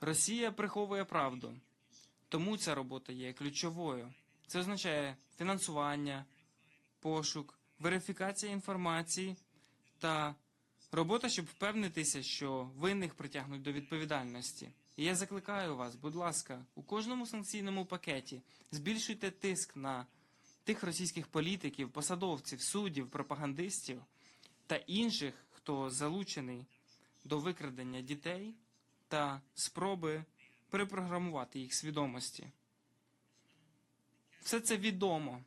Росія приховує правду, тому ця робота є ключовою. Це означає фінансування, пошук, верифікація інформації та робота, щоб впевнитися, що винних притягнуть до відповідальності. І я закликаю вас, будь ласка, у кожному санкційному пакеті збільшуйте тиск на тих російських політиків, посадовців, суддів, пропагандистів та інших, хто залучений до викрадення дітей та спроби перепрограмувати їх свідомості. Все це відомо.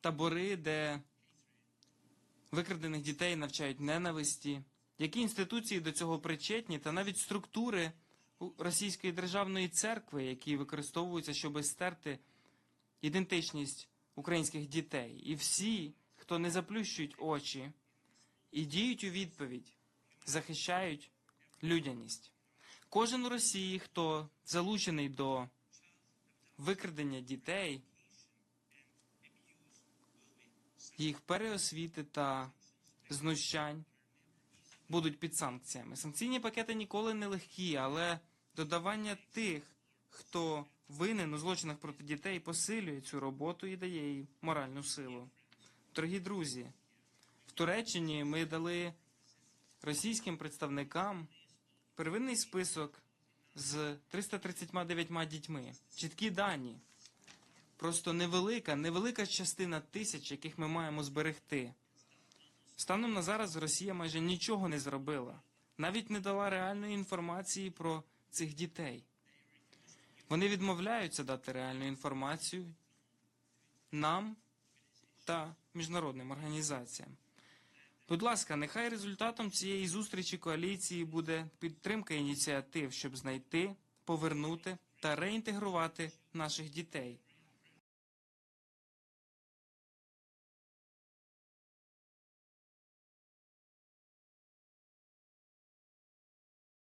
Табори, де викрадених дітей навчають ненависті, які інституції до цього причетні, та навіть структури Російської державної церкви, які використовуються, щоб стерти ідентичність українських дітей. І всі, хто не заплющують очі і діють у відповідь, захищають людяність. Кожен у Росії, хто залучений до викрадення дітей, їх переосвіти та знущань будуть під санкціями. Санкційні пакети ніколи не легкі, але додавання тих, хто винен у злочинах проти дітей, посилює цю роботу і дає їй моральну силу. Дорогі друзі, в Туреччині ми дали російським представникам первинний список з 339 дітьми, чіткі дані. Просто невелика, невелика частина тисяч, яких ми маємо зберегти. Станом на зараз Росія майже нічого не зробила, навіть не дала реальної інформації про цих дітей. Вони відмовляються дати реальну інформацію нам та міжнародним організаціям. Будь ласка, нехай результатом цієї зустрічі коаліції буде підтримка ініціатив, щоб знайти, повернути та реінтегрувати наших дітей.